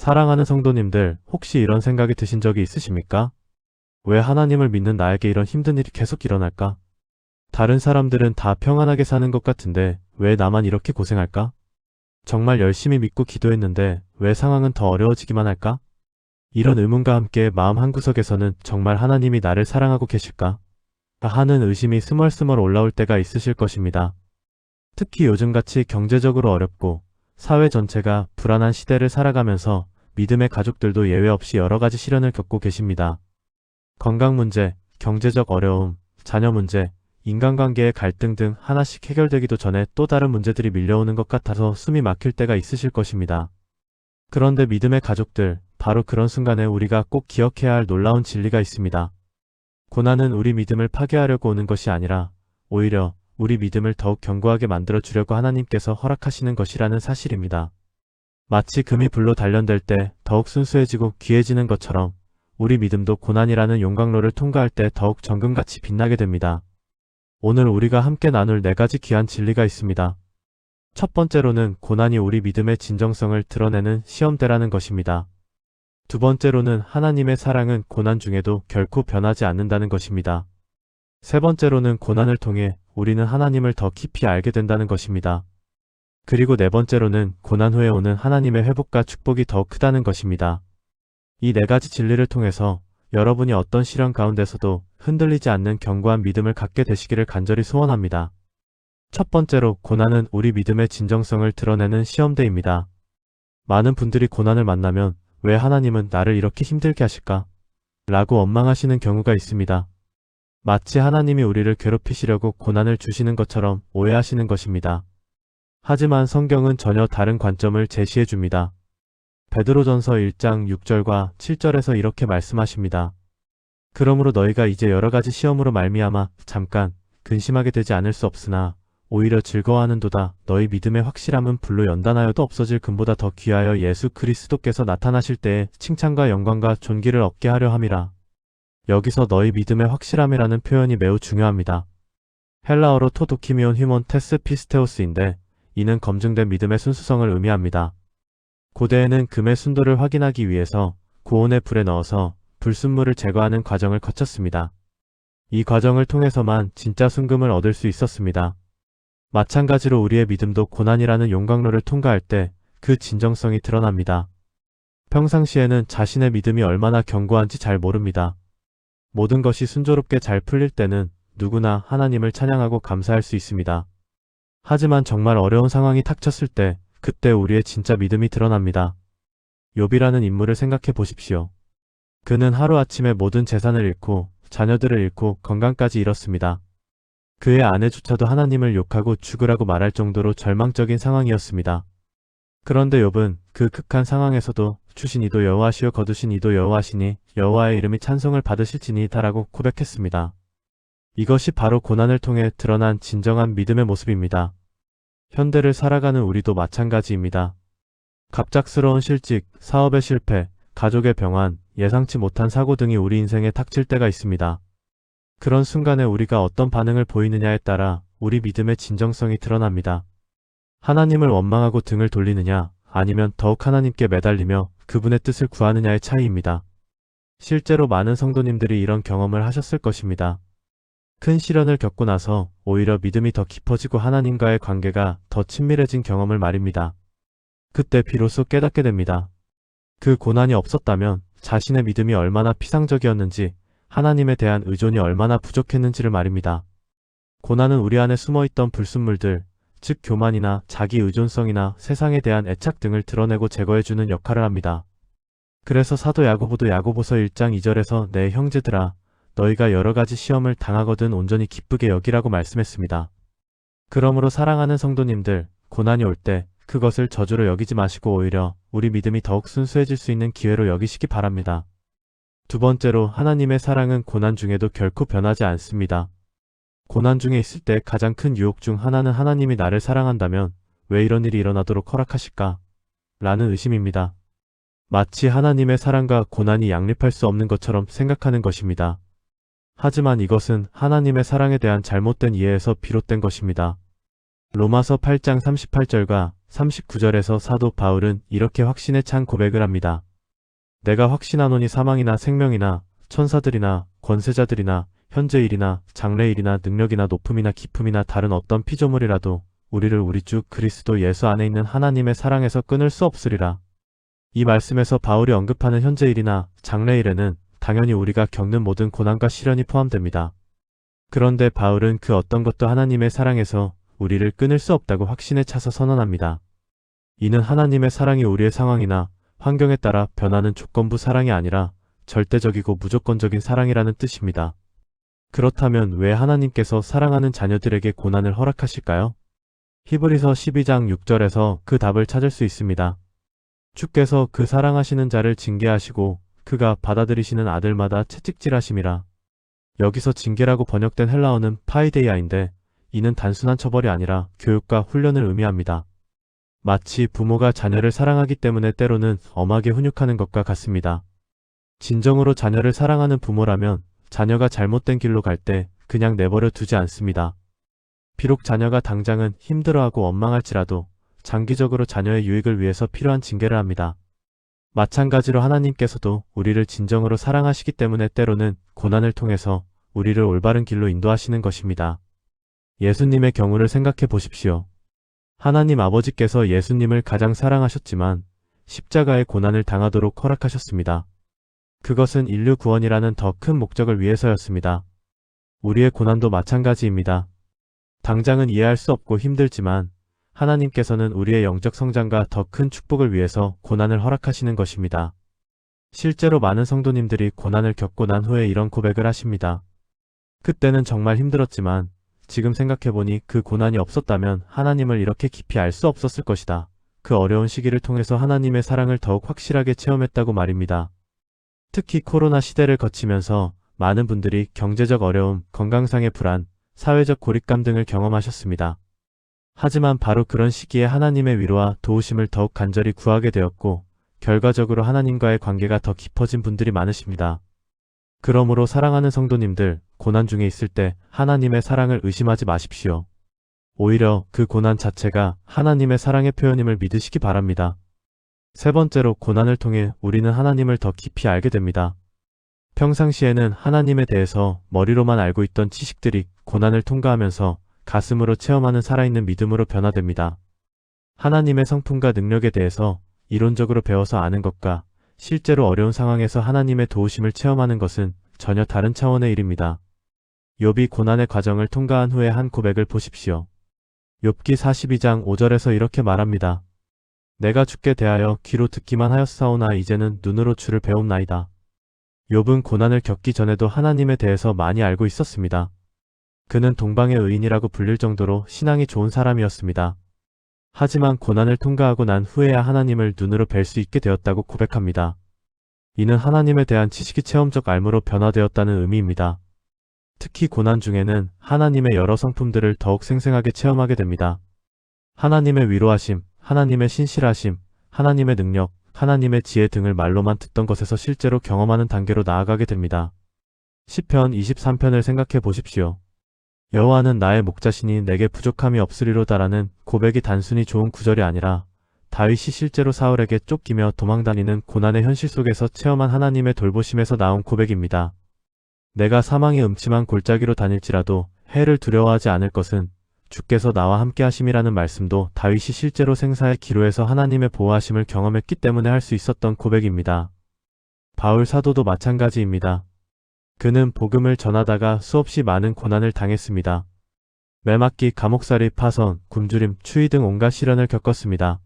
사랑하는 성도님들, 혹시 이런 생각이 드신 적이 있으십니까? 왜 하나님을 믿는 나에게 이런 힘든 일이 계속 일어날까? 다른 사람들은 다 평안하게 사는 것 같은데 왜 나만 이렇게 고생할까? 정말 열심히 믿고 기도했는데 왜 상황은 더 어려워지기만 할까? 이런 의문과 함께 마음 한구석에서는 정말 하나님이 나를 사랑하고 계실까? 하는 의심이 스멀스멀 올라올 때가 있으실 것입니다. 특히 요즘같이 경제적으로 어렵고 사회 전체가 불안한 시대를 살아가면서 믿음의 가족들도 예외 없이 여러 가지 시련을 겪고 계십니다. 건강 문제, 경제적 어려움, 자녀 문제, 인간관계의 갈등 등 하나씩 해결되기도 전에 또 다른 문제들이 밀려오는 것 같아서 숨이 막힐 때가 있으실 것입니다. 그런데 믿음의 가족들, 바로 그런 순간에 우리가 꼭 기억해야 할 놀라운 진리가 있습니다. 고난은 우리 믿음을 파괴하려고 오는 것이 아니라 오히려 우리 믿음을 더욱 견고하게 만들어 주려고 하나님께서 허락하시는 것이라는 사실입니다. 마치 금이 불로 단련될 때 더욱 순수해지고 귀해지는 것처럼 우리 믿음도 고난이라는 용광로를 통과할 때 더욱 정금같이 빛나게 됩니다. 오늘 우리가 함께 나눌 네 가지 귀한 진리가 있습니다. 첫 번째로는 고난이 우리 믿음의 진정성을 드러내는 시험대라는 것입니다. 두 번째로는 하나님의 사랑은 고난 중에도 결코 변하지 않는다는 것입니다. 세 번째로는 고난을 통해 우리는 하나님을 더 깊이 알게 된다는 것입니다. 그리고 네 번째로는 고난 후에 오는 하나님의 회복과 축복이 더 크다는 것입니다. 이 네 가지 진리를 통해서 여러분이 어떤 시련 가운데서도 흔들리지 않는 견고한 믿음을 갖게 되시기를 간절히 소원합니다. 첫 번째로 고난은 우리 믿음의 진정성을 드러내는 시험대입니다. 많은 분들이 고난을 만나면 왜 하나님은 나를 이렇게 힘들게 하실까? 라고 원망하시는 경우가 있습니다. 마치 하나님이 우리를 괴롭히시려고 고난을 주시는 것처럼 오해하시는 것입니다. 하지만 성경은 전혀 다른 관점을 제시해 줍니다. 베드로전서 1장 6절과 7절에서 이렇게 말씀하십니다. 그러므로 너희가 이제 여러 가지 시험으로 말미암아 잠깐 근심하게 되지 않을 수 없으나 오히려 즐거워하는도다 너희 믿음의 확실함은 불로 연단하여도 없어질 금보다 더 귀하여 예수 그리스도께서 나타나실 때에 칭찬과 영광과 존귀를 얻게 하려 함이라. 여기서 너희 믿음의 확실함이라는 표현이 매우 중요합니다. 헬라어로 토도키미온 휴몬 테스 피스테오스인데 이는 검증된 믿음의 순수성을 의미합니다. 고대에는 금의 순도를 확인하기 위해서 고온의 불에 넣어서 불순물을 제거하는 과정을 거쳤습니다. 이 과정을 통해서만 진짜 순금을 얻을 수 있었습니다. 마찬가지로 우리의 믿음도 고난이라는 용광로를 통과할 때 그 진정성이 드러납니다. 평상시에는 자신의 믿음이 얼마나 견고한지 잘 모릅니다. 모든 것이 순조롭게 잘 풀릴 때는 누구나 하나님을 찬양하고 감사할 수 있습니다. 하지만 정말 어려운 상황이 닥쳤을 때 그때 우리의 진짜 믿음이 드러납니다. 욥이라는 인물을 생각해 보십시오. 그는 하루아침에 모든 재산을 잃고 자녀들을 잃고 건강까지 잃었습니다. 그의 아내조차도 하나님을 욕하고 죽으라고 말할 정도로 절망적인 상황이었습니다. 그런데 욥은 그 극한 상황에서도 주신 이도 여호와시여 거두신 이도 여호와시니 여호와의 이름이 찬송을 받으실지니다라고 고백했습니다. 이것이 바로 고난을 통해 드러난 진정한 믿음의 모습입니다. 현대를 살아가는 우리도 마찬가지입니다. 갑작스러운 실직, 사업의 실패, 가족의 병환, 예상치 못한 사고 등이 우리 인생에 닥칠 때가 있습니다. 그런 순간에 우리가 어떤 반응을 보이느냐에 따라 우리 믿음의 진정성이 드러납니다. 하나님을 원망하고 등을 돌리느냐 아니면 더욱 하나님께 매달리며 그분의 뜻을 구하느냐의 차이입니다. 실제로 많은 성도님들이 이런 경험을 하셨을 것입니다. 큰 시련을 겪고 나서 오히려 믿음이 더 깊어지고 하나님과의 관계가 더 친밀해진 경험을 말입니다. 그때 비로소 깨닫게 됩니다. 그 고난이 없었다면 자신의 믿음이 얼마나 피상적이었는지 하나님에 대한 의존이 얼마나 부족했는지를 말입니다. 고난은 우리 안에 숨어있던 불순물들, 즉 교만이나 자기 의존성이나 세상에 대한 애착 등을 드러내고 제거해주는 역할을 합니다. 그래서 사도 야고보도 야고보서 1장 2절에서 내 형제들아 너희가 여러 가지 시험을 당하거든 온전히 기쁘게 여기라고 말씀했습니다. 그러므로 사랑하는 성도님들, 고난이 올 때 그것을 저주로 여기지 마시고 오히려 우리 믿음이 더욱 순수해질 수 있는 기회로 여기시기 바랍니다. 두 번째로 하나님의 사랑은 고난 중에도 결코 변하지 않습니다. 고난 중에 있을 때 가장 큰 유혹 중 하나는 하나님이 나를 사랑한다면 왜 이런 일이 일어나도록 허락하실까? 라는 의심입니다. 마치 하나님의 사랑과 고난이 양립할 수 없는 것처럼 생각하는 것입니다. 하지만 이것은 하나님의 사랑에 대한 잘못된 이해에서 비롯된 것입니다. 로마서 8장 38절과 39절에서 사도 바울은 이렇게 확신에 찬 고백을 합니다. 내가 확신하노니 사망이나 생명이나 천사들이나 권세자들이나 현재 일이나 장래 일이나 능력이나 높음이나 깊음이나 다른 어떤 피조물이라도 우리를 우리 주 그리스도 예수 안에 있는 하나님의 사랑에서 끊을 수 없으리라. 이 말씀에서 바울이 언급하는 현재 일이나 장래 일에는 당연히 우리가 겪는 모든 고난과 시련이 포함됩니다. 그런데 바울은 그 어떤 것도 하나님의 사랑에서 우리를 끊을 수 없다고 확신에 차서 선언합니다. 이는 하나님의 사랑이 우리의 상황이나 환경에 따라 변하는 조건부 사랑이 아니라 절대적이고 무조건적인 사랑이라는 뜻입니다. 그렇다면 왜 하나님께서 사랑하는 자녀들에게 고난을 허락하실까요? 히브리서 12장 6절에서 그 답을 찾을 수 있습니다. 주께서 그 사랑하시는 자를 징계하시고 그가 받아들이시는 아들마다 채찍질하심이라. 여기서 징계라고 번역된 헬라어는 파이데이아인데 이는 단순한 처벌이 아니라 교육과 훈련을 의미합니다. 마치 부모가 자녀를 사랑하기 때문에 때로는 엄하게 훈육하는 것과 같습니다. 진정으로 자녀를 사랑하는 부모라면 자녀가 잘못된 길로 갈 때 그냥 내버려 두지 않습니다. 비록 자녀가 당장은 힘들어하고 원망할지라도 장기적으로 자녀의 유익을 위해서 필요한 징계를 합니다. 마찬가지로 하나님께서도 우리를 진정으로 사랑하시기 때문에 때로는 고난을 통해서 우리를 올바른 길로 인도하시는 것입니다. 예수님의 경우를 생각해 보십시오. 하나님 아버지께서 예수님을 가장 사랑하셨지만 십자가의 고난을 당하도록 허락하셨습니다. 그것은 인류 구원이라는 더 큰 목적을 위해서였습니다. 우리의 고난도 마찬가지입니다. 당장은 이해할 수 없고 힘들지만 하나님께서는 우리의 영적 성장과 더 큰 축복을 위해서 고난을 허락하시는 것입니다. 실제로 많은 성도님들이 고난을 겪고 난 후에 이런 고백을 하십니다. 그때는 정말 힘들었지만 지금 생각해보니 그 고난이 없었다면 하나님을 이렇게 깊이 알 수 없었을 것이다. 그 어려운 시기를 통해서 하나님의 사랑을 더욱 확실하게 체험했다고 말입니다. 특히 코로나 시대를 거치면서 많은 분들이 경제적 어려움, 건강상의 불안, 사회적 고립감 등을 경험하셨습니다. 하지만 바로 그런 시기에 하나님의 위로와 도우심을 더욱 간절히 구하게 되었고, 결과적으로 하나님과의 관계가 더 깊어진 분들이 많으십니다. 그러므로 사랑하는 성도님들, 고난 중에 있을 때 하나님의 사랑을 의심하지 마십시오. 오히려 그 고난 자체가 하나님의 사랑의 표현임을 믿으시기 바랍니다. 세 번째로 고난을 통해 우리는 하나님을 더 깊이 알게 됩니다. 평상시에는 하나님에 대해서 머리로만 알고 있던 지식들이 고난을 통과하면서 가슴으로 체험하는 살아있는 믿음으로 변화됩니다. 하나님의 성품과 능력에 대해서 이론적으로 배워서 아는 것과 실제로 어려운 상황에서 하나님의 도우심을 체험하는 것은 전혀 다른 차원의 일입니다. 욥이 고난의 과정을 통과한 후에 한 고백을 보십시오. 욥기 42장 5절에서 이렇게 말합니다. 내가 주께 대하여 귀로 듣기만 하였사오나 이제는 눈으로 주를 배움나이다. 욥은 고난을 겪기 전에도 하나님에 대해서 많이 알고 있었습니다. 그는 동방의 의인이라고 불릴 정도로 신앙이 좋은 사람이었습니다. 하지만 고난을 통과하고 난 후에야 하나님을 눈으로 뵐 수 있게 되었다고 고백합니다. 이는 하나님에 대한 지식이 체험적 알무로 변화되었다는 의미입니다. 특히 고난 중에는 하나님의 여러 성품들을 더욱 생생하게 체험하게 됩니다. 하나님의 위로하심, 하나님의 신실하심, 하나님의 능력, 하나님의 지혜 등을 말로만 듣던 것에서 실제로 경험하는 단계로 나아가게 됩니다. 10편 23편을 생각해 보십시오. 여호와는 나의 목자시니 내게 부족함이 없으리로다라는 고백이 단순히 좋은 구절이 아니라 다윗이 실제로 사울에게 쫓기며 도망다니는 고난의 현실 속에서 체험한 하나님의 돌보심에서 나온 고백입니다. 내가 사망의 음침한 골짜기로 다닐지라도 해를 두려워하지 않을 것은 주께서 나와 함께 하심이라는 말씀도 다윗이 실제로 생사의 기로에서 하나님의 보호하심을 경험했기 때문에 할 수 있었던 고백입니다. 바울 사도도 마찬가지입니다. 그는 복음을 전하다가 수없이 많은 고난을 당했습니다. 매맞기, 감옥살이, 파선, 굶주림, 추위 등 온갖 시련을 겪었습니다.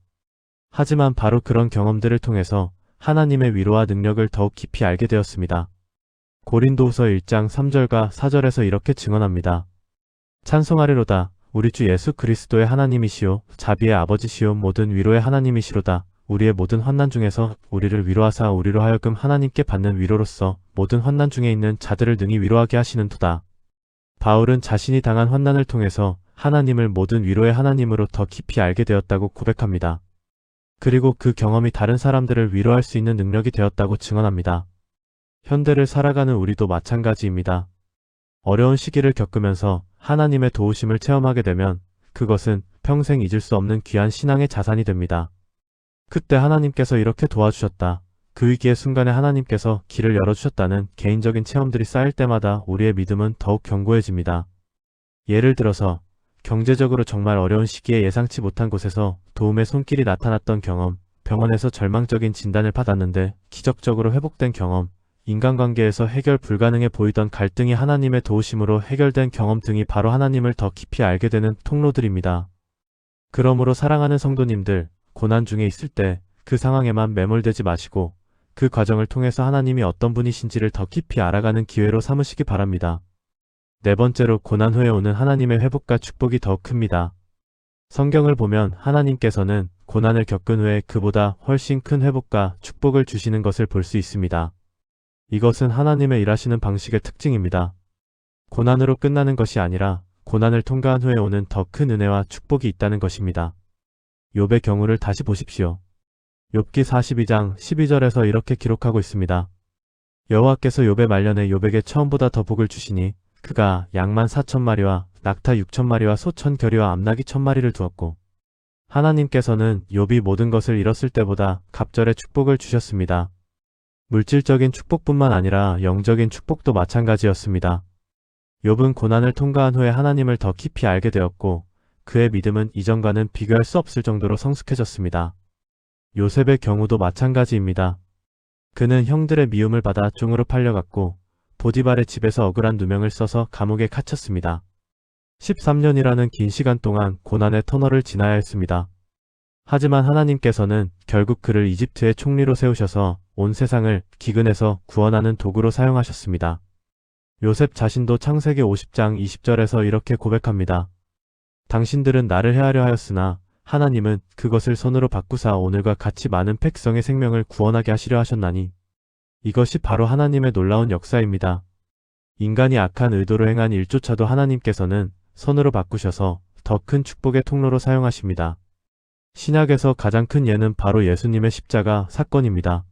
하지만 바로 그런 경험들을 통해서 하나님의 위로와 능력을 더욱 깊이 알게 되었습니다. 고린도후서 1장 3절과 4절에서 이렇게 증언합니다. 찬송하리로다. 우리 주 예수 그리스도의 하나님이시요 자비의 아버지시요 모든 위로의 하나님이시로다. 우리의 모든 환난 중에서 우리를 위로하사 우리로 하여금 하나님께 받는 위로로서 모든 환난 중에 있는 자들을 능히 위로하게 하시는 도다. 바울은 자신이 당한 환난을 통해서 하나님을 모든 위로의 하나님으로 더 깊이 알게 되었다고 고백합니다. 그리고 그 경험이 다른 사람들을 위로할 수 있는 능력이 되었다고 증언합니다. 현대를 살아가는 우리도 마찬가지입니다. 어려운 시기를 겪으면서 하나님의 도우심을 체험하게 되면 그것은 평생 잊을 수 없는 귀한 신앙의 자산이 됩니다. 그때 하나님께서 이렇게 도와주셨다. 그 위기의 순간에 하나님께서 길을 열어주셨다는 개인적인 체험들이 쌓일 때마다 우리의 믿음은 더욱 견고해집니다. 예를 들어서 경제적으로 정말 어려운 시기에 예상치 못한 곳에서 도움의 손길이 나타났던 경험, 병원에서 절망적인 진단을 받았는데 기적적으로 회복된 경험, 인간관계에서 해결 불가능해 보이던 갈등이 하나님의 도우심으로 해결된 경험 등이 바로 하나님을 더 깊이 알게 되는 통로들입니다. 그러므로 사랑하는 성도님들, 고난 중에 있을 때 그 상황에만 매몰되지 마시고 그 과정을 통해서 하나님이 어떤 분이신지를 더 깊이 알아가는 기회로 삼으시기 바랍니다. 네 번째로 고난 후에 오는 하나님의 회복과 축복이 더 큽니다. 성경을 보면 하나님께서는 고난을 겪은 후에 그보다 훨씬 큰 회복과 축복을 주시는 것을 볼 수 있습니다. 이것은 하나님의 일하시는 방식의 특징입니다. 고난으로 끝나는 것이 아니라 고난을 통과한 후에 오는 더 큰 은혜와 축복이 있다는 것입니다. 욥의 경우를 다시 보십시오. 욥기 42장 12절에서 이렇게 기록하고 있습니다. 여호와께서 욥의 말년에 욥에게 처음보다 더 복을 주시니 그가 양만 4천 마리와 낙타 6천 마리와 소 천 결이와 암나기 천 마리를 두었고 하나님께서는 욥이 모든 것을 잃었을 때보다 갑절의 축복을 주셨습니다. 물질적인 축복뿐만 아니라 영적인 축복도 마찬가지였습니다. 욥은 고난을 통과한 후에 하나님을 더 깊이 알게 되었고 그의 믿음은 이전과는 비교할 수 없을 정도로 성숙해졌습니다. 요셉의 경우도 마찬가지입니다. 그는 형들의 미움을 받아 종으로 팔려갔고 보디발의 집에서 억울한 누명을 써서 감옥에 갇혔습니다. 13년이라는 긴 시간 동안 고난의 터널을 지나야 했습니다. 하지만 하나님께서는 결국 그를 이집트의 총리로 세우셔서 온 세상을 기근에서 구원하는 도구로 사용하셨습니다. 요셉 자신도 창세기 50장 20절에서 이렇게 고백합니다. 당신들은 나를 해하려 하였으나 하나님은 그것을 손으로 바꾸사 오늘과 같이 많은 백성의 생명을 구원하게 하시려 하셨나니 이것이 바로 하나님의 놀라운 역사입니다. 인간이 악한 의도로 행한 일조차도 하나님께서는 손으로 바꾸셔서 더 큰 축복의 통로로 사용하십니다. 신약에서 가장 큰 예는 바로 예수님의 십자가 사건입니다.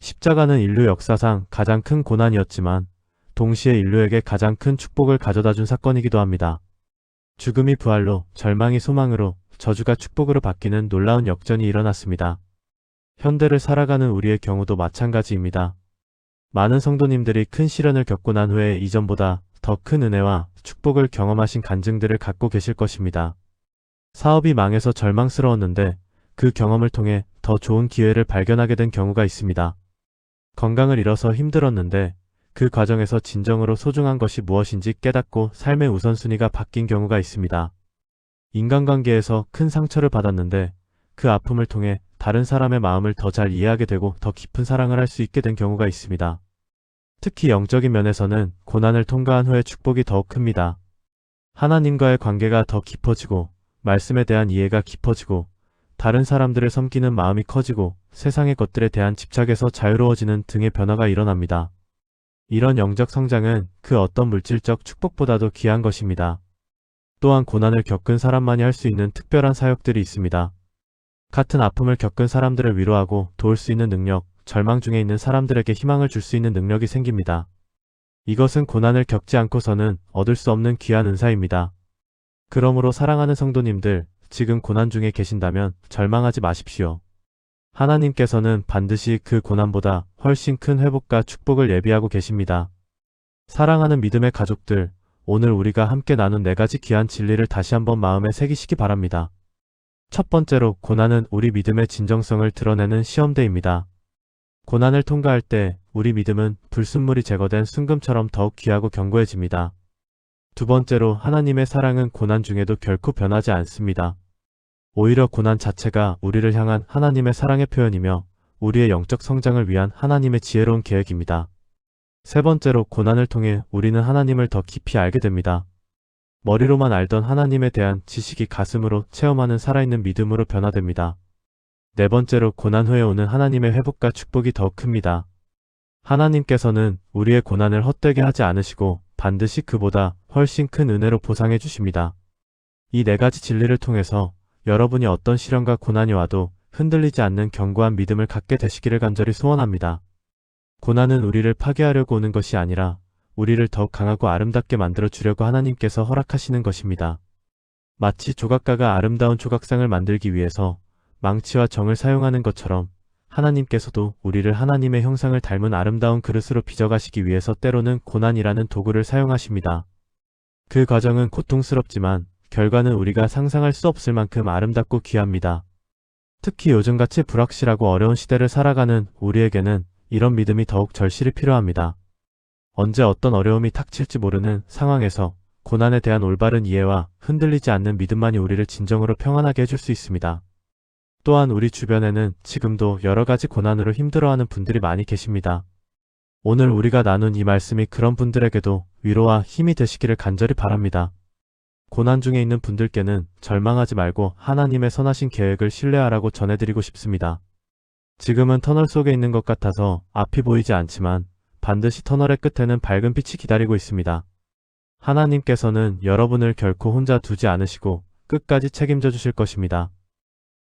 십자가는 인류 역사상 가장 큰 고난이었지만 동시에 인류에게 가장 큰 축복을 가져다 준 사건이기도 합니다. 죽음이 부활로, 절망이 소망으로, 저주가 축복으로 바뀌는 놀라운 역전이 일어났습니다. 현대를 살아가는 우리의 경우도 마찬가지입니다. 많은 성도님들이 큰 시련을 겪고 난 후에 이전보다 더 큰 은혜와 축복을 경험하신 간증들을 갖고 계실 것입니다. 사업이 망해서 절망스러웠는데 그 경험을 통해 더 좋은 기회를 발견하게 된 경우가 있습니다. 건강을 잃어서 힘들었는데 그 과정에서 진정으로 소중한 것이 무엇인지 깨닫고 삶의 우선순위가 바뀐 경우가 있습니다. 인간관계에서 큰 상처를 받았는데 그 아픔을 통해 다른 사람의 마음을 더 잘 이해하게 되고 더 깊은 사랑을 할 수 있게 된 경우가 있습니다. 특히 영적인 면에서는 고난을 통과한 후에 축복이 더욱 큽니다. 하나님과의 관계가 더 깊어지고 말씀에 대한 이해가 깊어지고 다른 사람들을 섬기는 마음이 커지고 세상의 것들에 대한 집착에서 자유로워지는 등의 변화가 일어납니다. 이런 영적 성장은 그 어떤 물질적 축복보다도 귀한 것입니다. 또한 고난을 겪은 사람만이 할 수 있는 특별한 사역들이 있습니다. 같은 아픔을 겪은 사람들을 위로하고 도울 수 있는 능력, 절망 중에 있는 사람들에게 희망을 줄 수 있는 능력이 생깁니다. 이것은 고난을 겪지 않고서는 얻을 수 없는 귀한 은사입니다. 그러므로 사랑하는 성도님들, 지금 고난 중에 계신다면 절망하지 마십시오. 하나님께서는 반드시 그 고난보다 훨씬 큰 회복과 축복을 예비하고 계십니다. 사랑하는 믿음의 가족들, 오늘 우리가 함께 나눈 네 가지 귀한 진리를 다시 한번 마음에 새기시기 바랍니다. 첫 번째로 고난은 우리 믿음의 진정성을 드러내는 시험대입니다. 고난을 통과할 때 우리 믿음은 불순물이 제거된 순금처럼 더욱 귀하고 견고해집니다. 두 번째로 하나님의 사랑은 고난 중에도 결코 변하지 않습니다. 오히려 고난 자체가 우리를 향한 하나님의 사랑의 표현이며 우리의 영적 성장을 위한 하나님의 지혜로운 계획입니다. 세 번째로 고난을 통해 우리는 하나님을 더 깊이 알게 됩니다. 머리로만 알던 하나님에 대한 지식이 가슴으로 체험하는 살아있는 믿음으로 변화됩니다. 네 번째로 고난 후에 오는 하나님의 회복과 축복이 더 큽니다. 하나님께서는 우리의 고난을 헛되게 하지 않으시고 반드시 그보다 훨씬 큰 은혜로 보상해 주십니다. 이 네 가지 진리를 통해서 여러분이 어떤 시련과 고난이 와도 흔들리지 않는 견고한 믿음을 갖게 되시기를 간절히 소원합니다. 고난은 우리를 파괴하려고 오는 것이 아니라 우리를 더욱 강하고 아름답게 만들어 주려고 하나님께서 허락하시는 것입니다. 마치 조각가가 아름다운 조각상을 만들기 위해서 망치와 정을 사용하는 것처럼 하나님께서도 우리를 하나님의 형상을 닮은 아름다운 그릇으로 빚어가시기 위해서 때로는 고난이라는 도구를 사용하십니다. 그 과정은 고통스럽지만 결과는 우리가 상상할 수 없을 만큼 아름답고 귀합니다. 특히 요즘같이 불확실하고 어려운 시대를 살아가는 우리에게는 이런 믿음이 더욱 절실히 필요합니다. 언제 어떤 어려움이 닥칠지 모르는 상황에서 고난에 대한 올바른 이해와 흔들리지 않는 믿음만이 우리를 진정으로 평안하게 해줄 수 있습니다. 또한 우리 주변에는 지금도 여러 가지 고난으로 힘들어하는 분들이 많이 계십니다. 오늘 우리가 나눈 이 말씀이 그런 분들에게도 위로와 힘이 되시기를 간절히 바랍니다. 고난 중에 있는 분들께는 절망하지 말고 하나님의 선하신 계획을 신뢰하라고 전해드리고 싶습니다. 지금은 터널 속에 있는 것 같아서 앞이 보이지 않지만 반드시 터널의 끝에는 밝은 빛이 기다리고 있습니다. 하나님께서는 여러분을 결코 혼자 두지 않으시고 끝까지 책임져 주실 것입니다.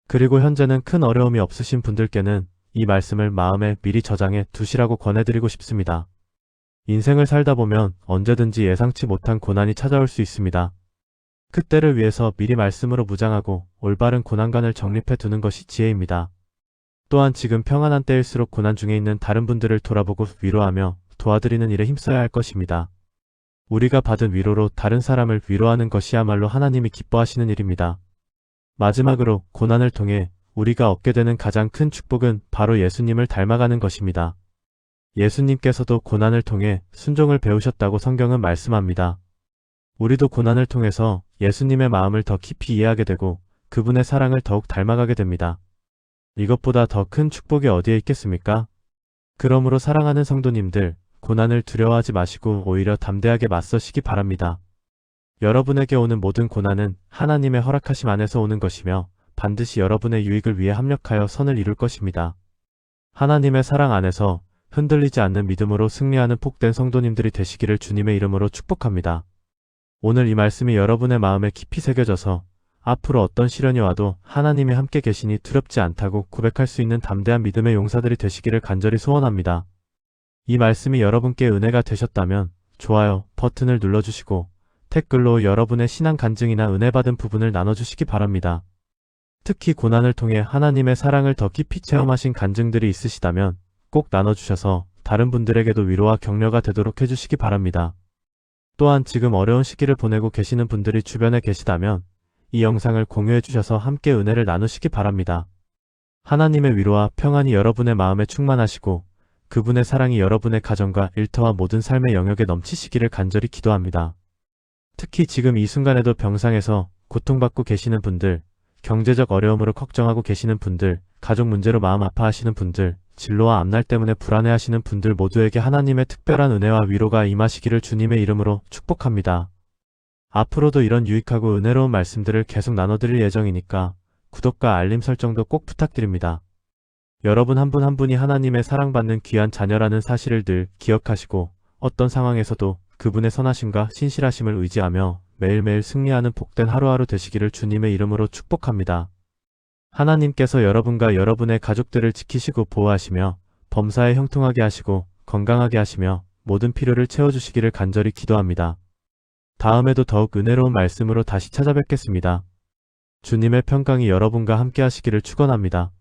그리고 현재는 큰 어려움이 없으신 분들께는 이 말씀을 마음에 미리 저장해 두시라고 권해드리고 싶습니다. 인생을 살다 보면 언제든지 예상치 못한 고난이 찾아올 수 있습니다. 그때를 위해서 미리 말씀으로 무장하고 올바른 고난관을 정립해 두는 것이 지혜입니다. 또한 지금 평안한 때일수록 고난 중에 있는 다른 분들을 돌아보고 위로하며 도와드리는 일에 힘써야 할 것입니다. 우리가 받은 위로로 다른 사람을 위로하는 것이야말로 하나님이 기뻐하시는 일입니다. 마지막으로 고난을 통해 우리가 얻게 되는 가장 큰 축복은 바로 예수님을 닮아가는 것입니다. 예수님께서도 고난을 통해 순종을 배우셨다고 성경은 말씀합니다. 우리도 고난을 통해서 예수님의 마음을 더 깊이 이해하게 되고 그분의 사랑을 더욱 닮아가게 됩니다. 이것보다 더 큰 축복이 어디에 있겠습니까? 그러므로 사랑하는 성도님들, 고난을 두려워하지 마시고 오히려 담대하게 맞서시기 바랍니다. 여러분에게 오는 모든 고난은 하나님의 허락하심 안에서 오는 것이며 반드시 여러분의 유익을 위해 합력하여 선을 이룰 것입니다. 하나님의 사랑 안에서 흔들리지 않는 믿음으로 승리하는 복된 성도님들이 되시기를 주님의 이름으로 축복합니다. 오늘 이 말씀이 여러분의 마음에 깊이 새겨져서 앞으로 어떤 시련이 와도 하나님이 함께 계시니 두렵지 않다고 고백할 수 있는 담대한 믿음의 용사들이 되시기를 간절히 소원합니다. 이 말씀이 여러분께 은혜가 되셨다면 좋아요 버튼을 눌러주시고 댓글로 여러분의 신앙 간증이나 은혜 받은 부분을 나눠주시기 바랍니다. 특히 고난을 통해 하나님의 사랑을 더 깊이 체험하신 간증들이 있으시다면 꼭 나눠주셔서 다른 분들에게도 위로와 격려가 되도록 해주시기 바랍니다. 또한 지금 어려운 시기를 보내고 계시는 분들이 주변에 계시다면 이 영상을 공유해 주셔서 함께 은혜를 나누시기 바랍니다. 하나님의 위로와 평안이 여러분의 마음에 충만하시고 그분의 사랑이 여러분의 가정과 일터와 모든 삶의 영역에 넘치시기를 간절히 기도합니다. 특히 지금 이 순간에도 병상에서 고통받고 계시는 분들, 경제적 어려움으로 걱정하고 계시는 분들, 가족 문제로 마음 아파하시는 분들, 진로와 앞날 때문에 불안해하시는 분들 모두에게 하나님의 특별한 은혜와 위로가 임하시기를 주님의 이름으로 축복합니다. 앞으로도 이런 유익하고 은혜로운 말씀들을 계속 나눠드릴 예정이니까 구독과 알림 설정도 꼭 부탁드립니다. 여러분 한 분한 분이 하나님의 사랑받는 귀한 자녀라는 사실을 늘 기억하시고 어떤 상황에서도 그분의 선하심과 신실하심을 의지하며 매일매일 승리하는 복된 하루하루 되시기를 주님의 이름으로 축복합니다. 하나님께서 여러분과 여러분의 가족들을 지키시고 보호하시며 범사에 형통하게 하시고 건강하게 하시며 모든 필요를 채워주시기를 간절히 기도합니다. 다음에도 더욱 은혜로운 말씀으로 다시 찾아뵙겠습니다. 주님의 평강이 여러분과 함께 하시기를 축원합니다.